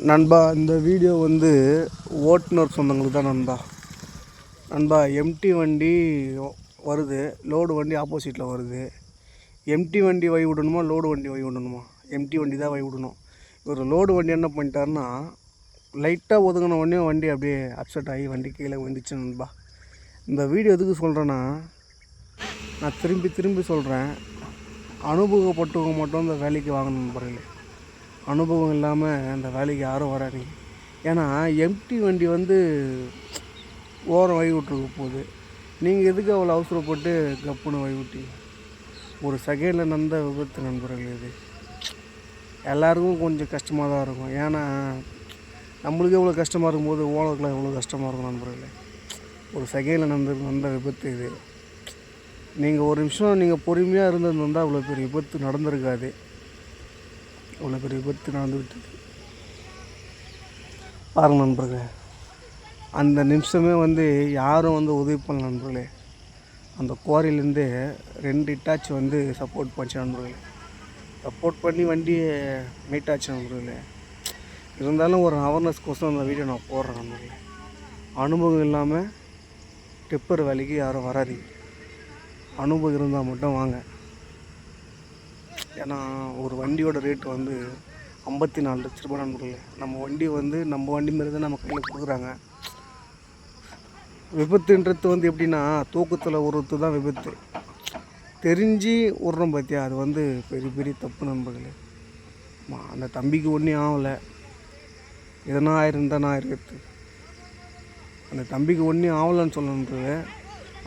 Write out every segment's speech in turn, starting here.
நண்பா இந்த வீடியோ வந்து ஓட்டுநர் சொந்தங்களுக்கு தான் நண்பா. நண்பா எம்டி வண்டி வருது. லோடு வண்டி ஆப்போசிட்டில் வருது. எம்டி வண்டி வை விடணுமா லோடு வண்டி வை விடணுமா? எம்டி வண்டி தான் வை விடணும். இவர் லோடு வண்டி என்ன பண்ணிட்டாருன்னா லைட்டாக ஒதுங்கின உடனே வண்டி அப்படியே அப்செட் ஆகி வண்டி கீழே வந்துச்சு நண்பா. இந்த வீடியோ எதுக்கு சொல்கிறேன்னா நான் திரும்பி திரும்பி சொல்கிறேன் அனுபவப்பட்டவங்க மட்டும் இந்த வேலைக்கு வாங்கணும் நண்பர்களே. அனுபவம் இல்லாமல் அந்த வேலைக்கு யாரும் வராதீங்க ஏன்னா எம்டி வண்டி வந்து ஓரம் வழி விட்ருக்க போகுது. நீங்கள் எதுக்கு அவ்வளோ அவசரப்பட்டு கப்புன்னு வழி விட்டீங்க? ஒரு செகண்டில் நடந்த விபத்து நண்பர்கள் இது. எல்லாருக்கும் கொஞ்சம் கஷ்டமாக தான் இருக்கும். ஏன்னா நம்மளுக்கு எவ்வளோ கஷ்டமாக இருக்கும்போது ஓனருக்குலாம் எவ்வளோ கஷ்டமாக இருக்கும் நண்பர்களே. ஒரு செகண்டில் நடந்த நடந்த விபத்து இது. நீங்கள் ஒரு நிமிஷம் நீங்கள் பொறுமையாக இருந்திருந்தால் அவ்வளோ பெரிய விபத்து நடந்திருக்காது. இவ்வளோ பெரிய விபத்து நடந்து விட்டது நண்பர்களே அந்த நிமிஷமே வந்து யாரும் வந்து உதவி பண்ணல நண்பர்களே. அந்த குவாரிலேருந்து ரெண்டு இட்டாச்சி வந்து சப்போர்ட் பண்ணிச்சு நண்பர்களே. சப்போர்ட் பண்ணி வண்டியை மீட் ஆச்சு நண்பர்களே. இருந்தாலும் ஒரு அவேர்னஸ் கோசம் அந்த வீடியோ நான் போடுறேன் நண்பர்களே. அனுபவம் இல்லாமல் டிப்பர் வேலைக்கு யாரும் வராதீங்க. அனுபவம் இருந்தால் மட்டும் வாங்க. ஏன்னா ஒரு வண்டியோட ரேட் வந்து ஐம்பத்தி நாலு லட்ச ரூபாய் நண்பர்களே. நம்ம வண்டி வந்து நம்ம வண்டி மாரி தான் நம்ம கையில் கொடுக்குறாங்க. விபத்துன்றது வந்து எப்படின்னா தூக்கத்தில் ஒருத்து தான் விபத்து. தெரிஞ்சு விட்றோம் பார்த்தியா அது வந்து பெரிய பெரிய தப்பு நண்பர்களே. அந்த தம்பிக்கு ஒன்றும் ஆகலை. எதனா ஆயிருந்தா நான் இருக்கிறது. அந்த தம்பிக்கு ஒன்றும் ஆகலைன்னு சொல்லணுன்றது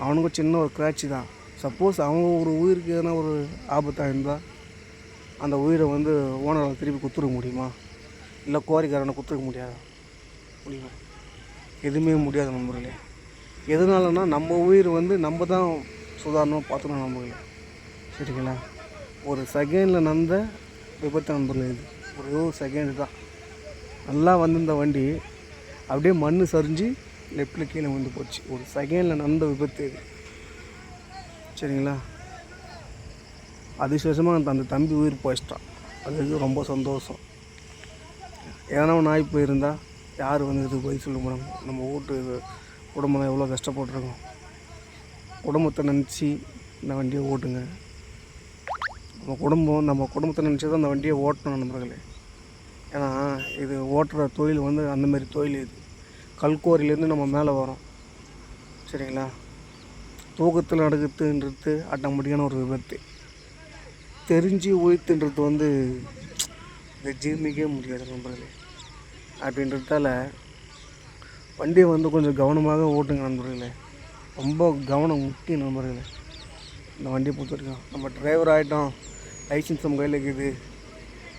அவனுக்கும் சின்ன ஒரு கிராட்சி தான். சப்போஸ் அவங்க ஒரு உயிருக்கு எதனா ஒரு ஆபத்தாக இருந்தால் அந்த உயிரை வந்து ஓனரால் திருப்பி கொடுத்துருக்க முடியுமா? இல்லை கோரிக்காரனை கொடுத்துருக்க முடியாதா முடியுமா? எதுவுமே முடியாது நண்பர்களே. எதனாலனா நம்ம உயிர் வந்து நம்ம தான் சுதாரணமாக பார்த்துக்கணும் நண்பர்களே. சரிங்களா? ஒரு செகண்டில் நடந்த விபத்து நண்பர்களே இது. ஒரே ஒரு செகண்ட் தான். நல்லா வந்திருந்த வண்டி அப்படியே மண் சரிஞ்சு லெஃப்டில் கீழே வந்து போச்சு. ஒரு செகண்டில் நடந்த விபத்து இது. சரிங்களா? அதிசேஷமாக அந்த தம்பி உயிர் போயிச்சிட்டான். அதுக்கு ரொம்ப சந்தோஷம். ஏன்னா நாய் போயிருந்தா யார் வந்து இதுக்கு பதில் சொல்ல முடியும்? நம்ம வீட்டு குடும்பம் எவ்வளோ கஷ்டப்பட்டுருக்கோம். குடும்பத்தை நினச்சி இந்த வண்டியை ஓட்டுங்க. நம்ம குடும்பம் நம்ம குடும்பத்தை நினச்சி தான் அந்த வண்டியை ஓட்டணும் நண்பர்களே. ஏன்னா இது ஓட்டுற தொழில் வந்து அந்தமாரி தொழில் இது. கல்கோரிலேருந்து நம்ம மேலே வரோம். சரிங்களா? தூக்கத்தில் நடக்குதுன்றது ஆட்டோமேட்டிக்கான ஒரு விபத்து. தெரிஞ்சு உழைத்துன்றது வந்து இந்த ஜீர்ணிக்கவே முடியாது நண்பர்களே. அப்படின்றதால வண்டியை வந்து கொஞ்சம் கவனமாக ஓட்டுங்க நண்பர்களே. ரொம்ப கவனம் முக்கியம் நண்பர்களே. இந்த வண்டியை பொறுத்த வரைக்கும். நம்ம டிரைவர் ஆகிட்டோம் லைசன்ஸ் நம்ம கையில் இருக்குது.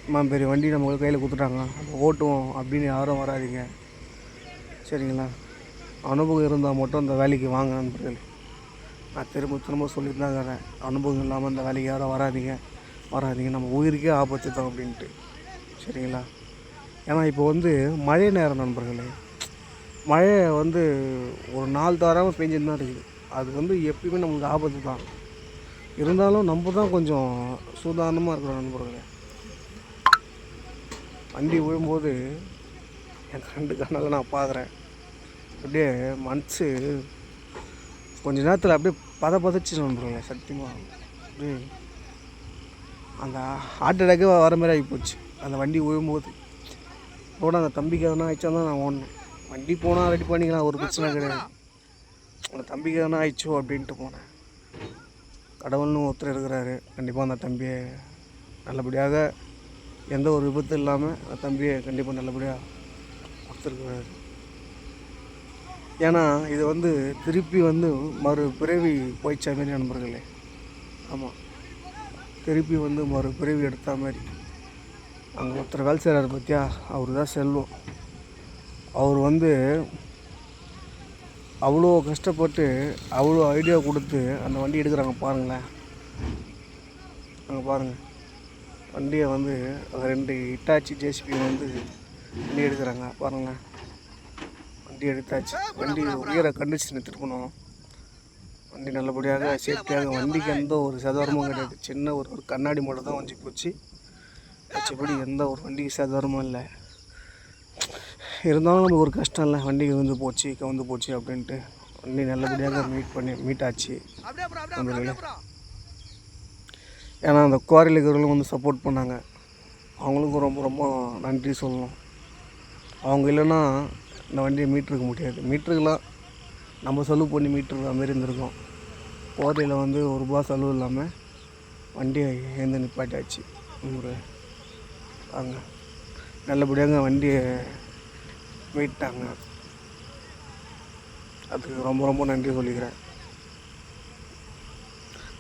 நம்ம பெரிய வண்டி நம்ம கையில் கொடுத்துட்டாங்க. நம்ம ஓட்டுவோம் அப்படின்னு யாரும் வராதீங்க. சரிங்களா? அனுபவம் இருந்தால் மட்டும் அந்த வேலைக்கு வாங்க நண்பர்களே. நான் திரும்ப திரும்ப சொல்லிட்டு தான் இருக்கிறேன் அனுபவம் இல்லாமல் இந்த வேலைக்கு யாரும் வராதீங்க. வராதீங்க நம்ம உயிருக்கே ஆபத்து தான் அப்படின்ட்டு. சரிங்களா? ஏன்னா இப்போ வந்து மழை நேரம் நண்பர்களே. மழை வந்து ஒரு நாள் தவறாமல் பெஞ்சுட்டு தான் இருக்குது. அது வந்து எப்பயுமே நமக்கு ஆபத்து தான் இருந்தாலும் நம்ம தான் கொஞ்சம் சூதானமாக இருக்கிறோம் நண்பர்களே. வண்டி விழும்போது என் ரெண்டு கண்ணால் நான் பார்க்குறேன் அப்படியே மனசு கொஞ்ச நேரத்தில் அப்படியே பத பதச்சு நண்பர்களே சத்தியமாக அப்படியே அந்த ஹார்ட் அட்டாக்கே வர மாதிரி ஆகி போச்சு. அந்த வண்டி விழும்போது கூட அந்த தம்பிக்கு எதனா ஆயிடுச்சா தான் நான் ஓடினேன் வண்டி போனால் ரெடி பண்ணிக்கலாம் ஒரு பிரச்சனை கிடையாது. அந்த தம்பிக்கு எதனா ஆயிடுச்சோ அப்படின்ட்டு போனேன். கடவுள்னு ஒருத்தர் இருக்கிறாரு. கண்டிப்பாக அந்த தம்பியை நல்லபடியாக எந்த ஒரு விபத்து இல்லாமல் அந்த தம்பியை கண்டிப்பாக நல்லபடியாக கொடுத்துருக்குறாரு ஏன்னா இது வந்து திருப்பி வந்து மறு பிறவி போயிச்ச மாரி நண்பர்களே. ஆமாம் திருப்பி வந்து மறுபிறவி எடுத்த மாதிரி. அங்கே ஒருத்தர் வேலை செய்கிறாரு பார்த்தியா அவர் தான் செல்வம். அவர் வந்து அவ்வளோ கஷ்டப்பட்டு அவ்வளோ ஐடியா கொடுத்து அந்த வண்டி எடுக்கிறாங்க பாருங்களேன். அங்கே பாருங்கள் வண்டியை வந்து ரெண்டு இட்டாச்சி ஜேசிபி வந்து வண்டி எடுக்கிறாங்க. பாருங்களேன். வண்டி எடுத்தாச்சு. வண்டி உயர கண்டிஷன் போனோம். வண்டி நல்லபடியாக சேஃப்டியாக வண்டிக்கு எந்த ஒரு சதவரமும் கிடையாது. சின்ன ஒரு ஒரு கண்ணாடி மட்டும் தான் வஞ்சி போச்சு. மற்றபடி எந்த ஒரு வண்டிக்கு சதவரமும் இல்லை. இருந்தாலும் நமக்கு ஒரு கஷ்டம் இல்லை. வண்டி வந்து போச்சு கவுந்து போச்சு அப்படின்ட்டு வண்டி நல்லபடியாக மீட் பண்ணி மீட் ஆச்சு. ஏன்னா அந்த குவாரியில் இருக்கிறவங்களும் வந்து சப்போர்ட் பண்ணாங்க. அவங்களுக்கும் ரொம்ப ரொம்ப நன்றி சொல்லணும். அவங்க இல்லைன்னா இந்த வண்டியை மீட்டிருக்க முடியாது. மீட்டருக்கலாம் நம்ம செலவு பண்ணி மீட்டுருக்க மாதிரி இருந்திருக்கும். போதையில் வந்து ஒரு ரூபா செலவு இல்லாமல் வண்டியை ஏந்து நிப்பாட்டாச்சு ஒரு வாங்க. நல்லபடியாக வண்டியை மீட்டாங்க. அதுக்கு ரொம்ப ரொம்ப நன்றி சொல்லிக்கிறேன்.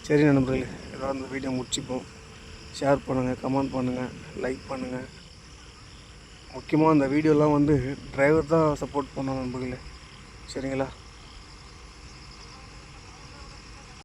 சரி நண்பர்களே ஏதாவது இந்த வீடியோ முடிச்சுப்போம். ஷேர் பண்ணுங்கள் கமெண்ட் பண்ணுங்கள் லைக் பண்ணுங்கள் முக்கியமாக அந்த வீடியோலாம் வந்து டிரைவர் தான் சப்போர்ட் பண்ணணும் நண்பர்களே. சரிங்களா?